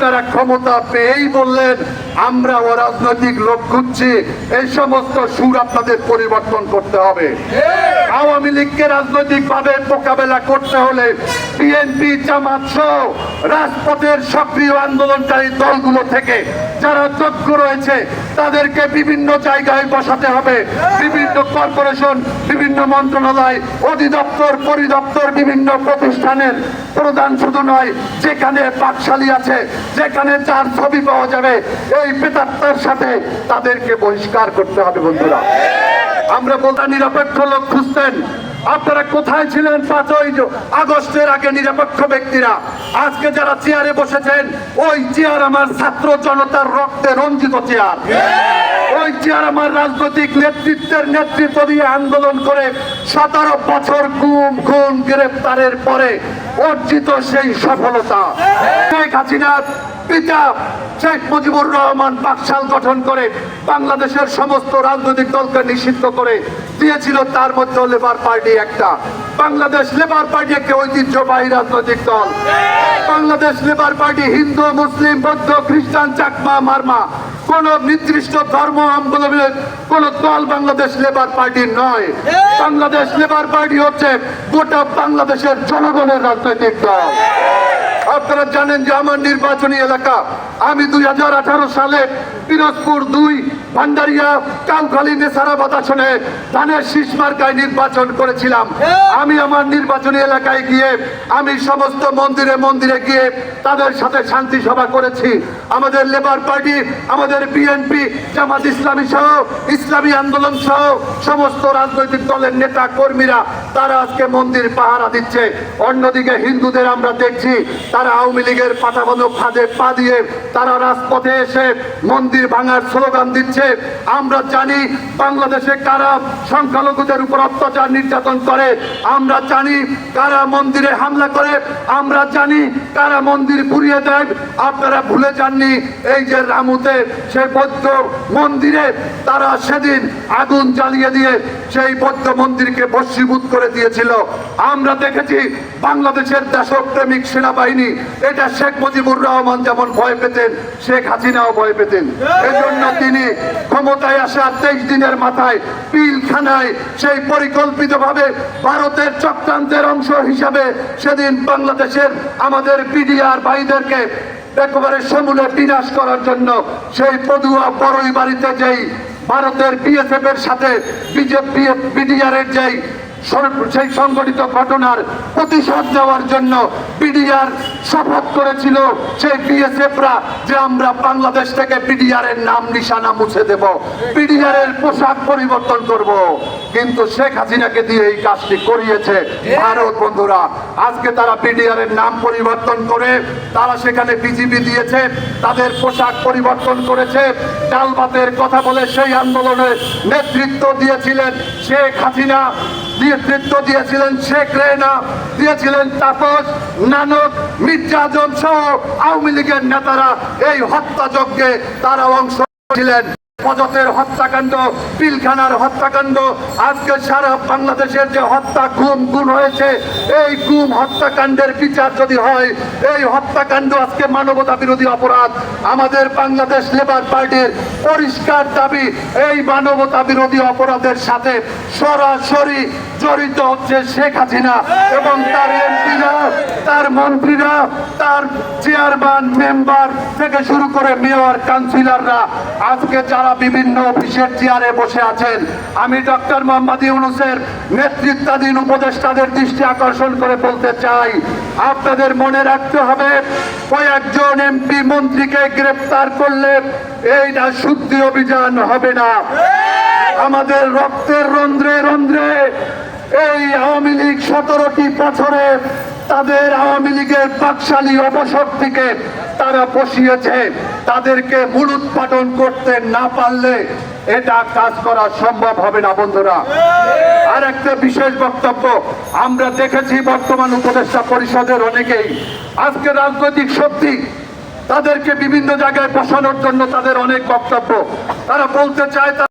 আপনারা ক্ষমতা পেয়েই বললেন আমরা ও রাজনৈতিক লোক খুঁজছি এই সমস্ত সুর আপনাদের পরিবর্তন করতে হবে। আওয়ামী লীগকে রাজনৈতিক ভাবে মোকাবেলা করতে হলে বিএনপি জামাত সহ রাজপথের সক্রিয় আন্দোলনকারী দলগুলো থেকে যারা যোগ্য রয়েছে, তাদেরকে বিভিন্ন জায়গায় বসাতে হবে। বিভিন্ন কর্পোরেশন, বিভিন্ন মন্ত্রণালয়, অধিদপ্তর, পরিদপ্তর, বিভিন্ন প্রতিষ্ঠানের প্রধান শুধু নয়, যেখানে পাঠশালী আছে, যেখানে যার ছবি পাওয়া যাবে, এই পেতাত্তার সাথে তাদেরকে বহিষ্কার করতে হবে বন্ধুরা। আমরা বলতে নিরপেক্ষ লোক খুঁজতেন আপনারা কোথায় ছিলেন পাঁচই আগস্টের আগে নিরপেক্ষ ব্যক্তিরা? আজকে যারা চেয়ারে বসেছেন, ওই চেয়ার আমার ছাত্র জনতার রক্তে রঞ্জিত চেয়ার। ওই চেয়ার আমার রাজনৈতিক নেতৃত্বের নেতৃত্ব দিয়ে আন্দোলন করে সতেরো বছর গুম, খুন, গ্রেপ্তারের পরে অর্জিত সেই সফলতা। শেখ হাসিনার পিতা শেখ মুজিবুর রহমান পাকশাল গঠন করে বাংলাদেশের সমস্ত রাজনৈতিক দলকে নিষিদ্ধ করে দিয়েছিল। তার মধ্যে লেবার পার্টি একটা। বাংলাদেশ লেবার পার্টি একটি ঐতিহ্যবাহী রাজনৈতিক দল। বাংলাদেশ লেবার পার্টি হিন্দু, মুসলিম, বৌদ্ধ, খ্রিস্টান, চাকমা, মারমা। কোন নির্দিষ্ট ধর্ম অবলম্বনের কোন দল বাংলাদেশ লেবার পার্টি নয়। বাংলাদেশ লেবার পার্টি হচ্ছে গোটা বাংলাদেশের জনগণের রাজনৈতিক দল। আপনারা জানেন যে আমার নির্বাচনী এলাকা আমি দুই হাজার আঠারো সালে পিরোজপুর দুই ভান্ডারিয়া কাউখালী নেসারাবাদ আসনে ধানের শীষ মার্কায় নির্বাচন করেছিলাম। আমি আমার নির্বাচনী এলাকায় গিয়ে, আমি সমস্ত মন্দিরে মন্দিরে গিয়ে তাদের সাথে শান্তি সভা করেছি। আমাদের লেবার পার্টি, আমাদের বিএনপি জামাত ইসলামী সহ, ইসলামী আন্দোলন সহ, সমস্ত রাজনৈতিক দলের নেতা, কর্মীরা, তারা আজকে মন্দির পাহারা দিচ্ছে। অন্যদিকে হিন্দুদের আমরা দেখছি, তারা আওয়ামী লীগের পাতাবানো ফাঁদে পা দিয়ে তারা রাজপথে এসে মন্দির ভাঙার স্লোগান দিচ্ছে। আমরা জানি বাংলাদেশে কারা সংখ্যালঘুদের উপর অত্যাচার নির্যাতন করে। আমরা জানি কারা মন্দিরে হামলা করে। আমরা জানি কারা মন্দির পুড়িয়ে দেয়। আপনারা ভুলে যাননি এই যে রামুতে সে বৌদ্ধ মন্দিরে তারা সেদিন আগুন জ্বালিয়ে দিয়ে সেই বৌদ্ধ মন্দিরকে বশীভূত করে দিয়েছিল। আমরা দেখেছি বাংলাদেশের দেশপ্রেমিক সেনাবাহিনী এটা শেখ মুজিবুর রহমান যেমন ভয় পেতেন শেখ হাসিনাও ভয় পেতেন। এজন্য তিনি ক্ষমতায় আসা তেইশ দিনের মাথায় পিলখানায় সেই পরিকল্পিতভাবে ভারতের চক্রান্তের অংশ হিসাবে সেদিন বাংলাদেশের আমাদের বিডিআর ভাইদেরকে একেবারে সমূলে বিনাশ করার জন্য সেই পদুয়া বড়ই বাড়িতে যেই ভারতের বিএসএফ এর সাথে বিজেপি বিডিআর এর যেই সেই সংগঠিত ঘটনার প্রতিশোধ দেওয়ার জন্য বিডিআর শপথ করেছিল, সেই বিএসএফরা যে আমরা বাংলাদেশ থেকে বিডিআর এর নাম, নিশানা মুছে দেব বিডিআর এর পোশাক পরিবর্তন করব। কিন্তু শেখ হাসিনাকে দিয়ে এই কাজটি করিয়েছে ভারত, বন্ধুরা। আজকে তারা পিডিআর এর নাম পরিবর্তন করে, তারা সেখানে বিজিবি দিয়েছে, তাদের পোশাক পরিবর্তন করেছে ডাল ভাতের কথা বলে সেই আন্দোলনের নেতৃত্ব দিয়েছিলেন শেখ হাসিনা। নেতৃত্ব দিয়েছিলেন শেখ রেনা দিয়েছিলেন তাপস, নানক, মির্জা আজম সহ আওয়ামী লীগের নেতারা এই হত্যাযজ্ঞে তারা অংশ ছিলেন পজতের হত্যাকাণ্ড, পিলখানার হত্যাকাণ্ড, আজকে সারা বাংলাদেশের যে হত্যা গুম গুণ হয়েছে, এই গুম হত্যাকাণ্ডের বিচার যদি হয়, এই হত্যাকাণ্ড আজকে মানবতা বিরোধী অপরাধ। আমাদের বাংলাদেশ লেবার পার্টির পরিষ্কার দাবি, এই মানবতা বিরোধী অপরাধের সাথে সরাসরি জড়িত হচ্ছে শেখ হাসিনা এবং তার তার মন্ত্রীরা, তার চেয়ারম্যান মেম্বার থেকে শুরু করে মেয়র কাউন্সিলররা আজকে যারা বিভিন্ন অফিসের চেয়ারে বসে আছেন, আমি ডক্টর মোহাম্মদ ইউনুসের নেতৃত্বাধীন উপদেষ্টাদের দৃষ্টি আকর্ষণ করে বলতে চাই, আপনাদের মনে রাখতে হবে, কয়েকজন এমপি মন্ত্রীকে গ্রেপ্তার করলে এইটা শুদ্ধি অভিযান হবে না। আমাদের রক্তের রন্ধ্রে রন্ধ্রে এই আওয়ামী লীগ সতেরোটি বছরে তাদের আওয়ামী লীগের পাকশালী অপশক্তিকে তারা বসিয়েছে। তাদেরকে মূলোৎপাটন করতে না পারলে এটা কাজ করা সম্ভব হবে না, বন্ধুরা। আর একটা বিশেষ বক্তব্য, আমরা দেখেছি বর্তমান উপদেষ্টা পরিষদের অনেকেই। আজকে রাজনৈতিক শক্তি তাদেরকে বিভিন্ন জায়গায় বসানোর জন্য তাদের অনেক বক্তব্য। তারা বলতে চায়